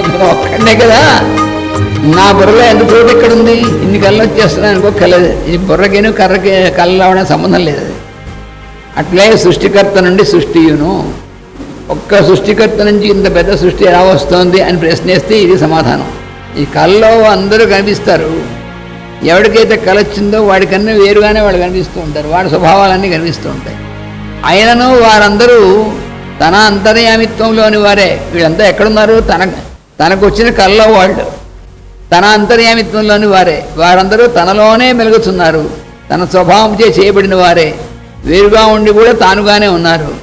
నేను ఒక్కడే కదా? నా బుర్రలో ఎంత చోటు ఇక్కడ ఉంది ఇన్ని కళ్ళు వచ్చేస్తున్నాయి అనుకో ఈ బుర్రకేను కర్రకి కళ్ళు రావడం సంబంధం లేదు. అట్లే సృష్టికర్త నుండి సృష్టియును. ఒక్క సృష్టికర్త నుంచి ఇంత పెద్ద సృష్టి ఎలా వస్తోంది అని ప్రశ్నిస్తే ఇది సమాధానం. ఈ కళ్ళలో అందరూ కనిపిస్తారు. ఎవరికైతే కళ వచ్చిందో వాడికన్నా వేరుగానే వాళ్ళు కనిపిస్తూ ఉంటారు. వాడి స్వభావాలన్నీ కనిపిస్తూ ఉంటాయి. అయినను వారందరూ తన అంతర్యామిత్వంలోని వారే. వీళ్ళంతా ఎక్కడున్నారు? తన తనకు వచ్చిన కళ్ళ వాళ్ళు. తన అంతర్యామిత్వంలోని వారే. వారందరూ తనలోనే మెలుగుతున్నారు. తన స్వభావం చే చేయబడిన వారే. వేరుగా ఉండి కూడా తానుగానే ఉన్నారు.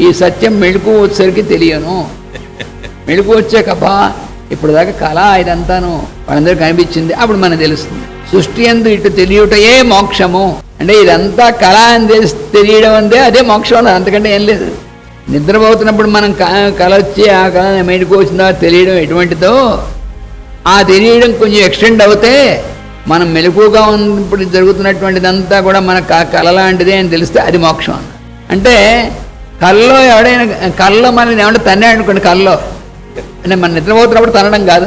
ఈ సత్యం మెళుకు వచ్చేసరికి తెలియను. మెళుకు వచ్చే కప ఇప్పుడు దాకా కళ ఇదంతాను వాళ్ళందరూ కనిపించింది. అప్పుడు మనకు తెలుస్తుంది. సృష్టి ఎందు ఇటు తెలియటయే మోక్షము. అంటే ఇదంతా కళ అని తెలిసి తెలియడం అంటే అదే మోక్షం అంతకంటే ఏం లేదు. నిద్రపోతున్నప్పుడు మనం క- కళ వచ్చి ఆ కళ మెడుకు వచ్చిందా తెలియడం ఎటువంటిదో ఆ తెలియడం కొంచెం ఎక్స్టెండ్ అవుతే మనం మెలకుగా ఉన్నప్పుడు జరుగుతున్నటువంటిదంతా కూడా మన ఆ కళ లాంటిదే అని తెలిస్తే అది మోక్షం అన్న. అంటే కళ్ళలో ఎవడైనా కళ్ళలో మనల్ని ఏమంటే తన్నే అనుకోండి కళ్ళలో. అంటే మన నిద్రపోతున్నప్పుడు తనడం కాదు.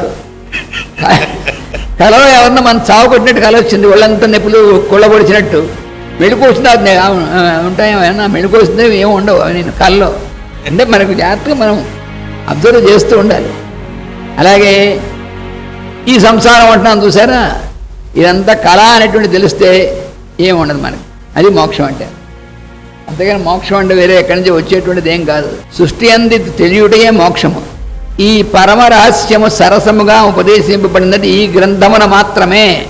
కళలో ఎవరన్నా మనం చావు కొట్టినట్టు కళ వచ్చింది ఒళ్ళంతా నొప్పులు కుళ్ళబొడిచినట్టు వచ్చింది అది నే- ఏమన్నా మెడుకు వస్తుంది ఏమి ఉండవు నేను కళ్ళలో అంటే మనకు జాగ్రత్తగా మనం అబ్జర్వ్ చేస్తూ ఉండాలి. అలాగే ఈ సంసారం అంటున్నాం చూసారా? ఇదంతా కళ అనేటువంటి తెలిస్తే ఏముండదు మనకి. అది మోక్షం అంటే. అంతేగాని మోక్షం అంటే వేరే ఎక్కడి నుంచి వచ్చేటువంటిది ఏం కాదు. సృష్టి అంది తెలియుటయే మోక్షము. ఈ పరమ రహస్యము సరసముగా ఉపదేశింపబడినది ఈ గ్రంథమున మాత్రమే.